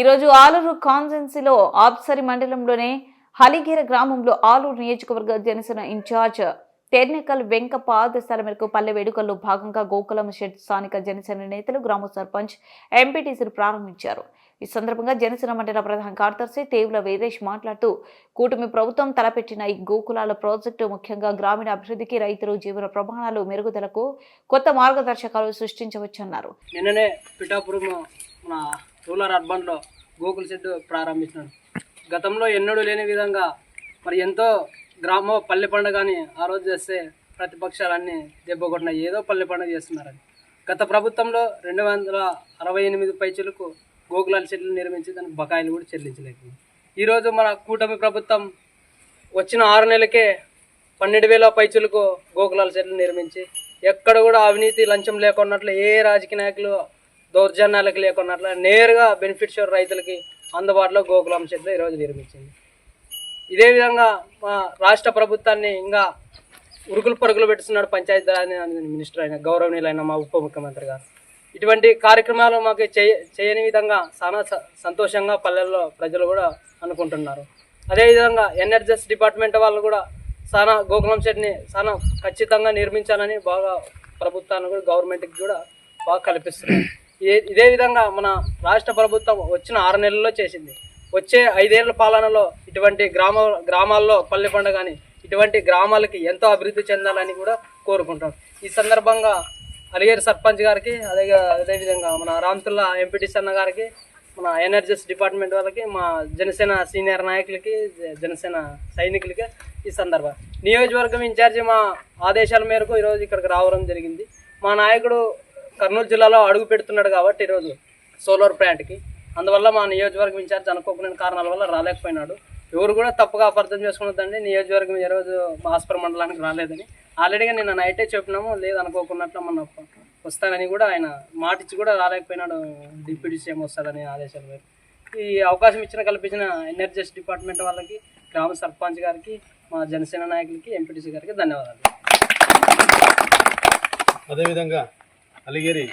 ఈరోజు ఆలూరు కాన్సెన్సీలో ఆబ్సరి మండలంలోనే హలిగిర గ్రామంలో ఆలూరు నియోజకవర్గ జనసేన ఇన్ఛార్జ్ టెర్నికల్ వెంకప్ప ఆదేశాల మేరకు పల్లె వేడుకల్లో భాగంగా గోకులం షెడ్ స్థానిక జనసేన నేతలు గ్రామ సర్పంచ్ ఎంపీటీసీలు ప్రారంభించారు. ఈ సందర్భంగా జనసేన మండల ప్రధాన కార్యదర్శి తేవుల వీరేష్ మాట్లాడుతూ కూటమి ప్రభుత్వం తలపెట్టిన ఈ గోకులాల ప్రాజెక్టు ముఖ్యంగా గ్రామీణ అభివృద్ధికి రైతులు జీవన ప్రమాణాలు మెరుగుదలకు కొత్త మార్గదర్శకాలు సృష్టించవచ్చన్నారు. నిన్ననే పిఠాపురం మన రూరల్ అర్బన్లో గోకుల్ షెడ్ ప్రారంభించినాడు. గతంలో ఎన్నడూ లేని విధంగా మరి ఎంతో గ్రామ పల్లె పండుగని ఆ రోజు చేస్తే ప్రతిపక్షాలన్నీ దెబ్బకొట్టిన ఏదో పల్లె పండుగ చేస్తున్నారని. గత ప్రభుత్వంలో రెండు వందల అరవై ఎనిమిది పైచులకు గోకులాల చెట్లు నిర్మించి దానికి బకాయిలు కూడా చెల్లించలేదు. ఈరోజు మన కూటమి ప్రభుత్వం వచ్చిన ఆరు నెలలకే పన్నెండు వేల పైచులకు గోకులాల చెట్లు నిర్మించి ఎక్కడ కూడా అవినీతి లంచం లేకున్నట్లు ఏ రాజకీయ నాయకులు దౌర్జన్యాలకు లేకున్నట్లు నేరుగా బెనిఫిట్ షోర్ రైతులకి అందుబాటులో గోకులం చెట్లు ఈరోజు నిర్మించింది. ఇదే విధంగా మా రాష్ట్ర ప్రభుత్వాన్ని ఇంకా ఉరుకులు పరుగులు పెట్టుతున్నాడు పంచాయతీ మినిస్టర్ అయిన గౌరవనీయులైన మా ఉప ముఖ్యమంత్రి గారు. ఇటువంటి కార్యక్రమాలు మాకు చేయ చేయని విధంగా చాలా స- సంతోషంగా పల్లెల్లో ప్రజలు కూడా అనుకుంటున్నారు. అదేవిధంగా ఎన్ఆర్జెస్ డిపార్ట్మెంట్ వాళ్ళు కూడా చాలా గోకులం షెడ్ని చాలా ఖచ్చితంగా నిర్మించాలని బాగా ప్రభుత్వాన్ని కూడా గవర్నమెంట్కి కూడా బాగా కల్పిస్తున్నారు. ఇదే విధంగా మన రాష్ట్ర ప్రభుత్వం వచ్చిన ఆరు నెలల్లో చేసింది. వచ్చే ఐదేళ్ళ పాలనలో ఇటువంటి గ్రామ గ్రామాల్లో పల్లె పండుగ అని ఇటువంటి గ్రామాలకి ఎంతో అభివృద్ధి చెందాలని కూడా కోరుకుంటాం. ఈ సందర్భంగా అలిగేరు సర్పంచ్ గారికి అదే అదేవిధంగా మన రామతుల్లా ఎంపీటీసీ అన్న గారికి మన ఎనర్జీస్ డిపార్ట్మెంట్ వాళ్ళకి మా జనసేన సీనియర్ నాయకులకి జనసేన సైనికులకి ఈ సందర్భం. నియోజకవర్గం ఇన్ఛార్జి మా ఆదేశాల మేరకు ఈరోజు ఇక్కడికి రావడం జరిగింది. మా నాయకుడు కర్నూలు జిల్లాలో అడుగు పెడుతున్నాడు కాబట్టి ఈరోజు సోలార్ ప్లాంట్కి అందువల్ల మా నియోజకవర్గం ఇన్ఛార్జ్ అనుకోకుండా కారణాల వల్ల రాలేకపోయినాడు. ఎవరు కూడా తప్పుగా అపార్థం చేసుకున్నదండి. నియోజకవర్గం ఈ రోజు మాస్పర్ మండలానికి రాలేదని. ఆల్రెడీగా నిన్న నైటే చెప్పినాము లేదు అనుకోకున్నట్లు మన వస్తానని కూడా ఆయన మాట ఇచ్చి కూడా రాలేకపోయినాడు డిప్యూటీ సీఎం వస్తాడని ఆదేశాలు వేరు. ఈ అవకాశం ఇచ్చిన కల్పించిన ఎనర్జీస్ డిపార్ట్మెంట్ వాళ్ళకి గ్రామ సర్పంచ్ గారికి మా జనసేన నాయకులకి ఎంపీటీసీ గారికి ధన్యవాదాలు. అదేవిధంగా అలిగిరి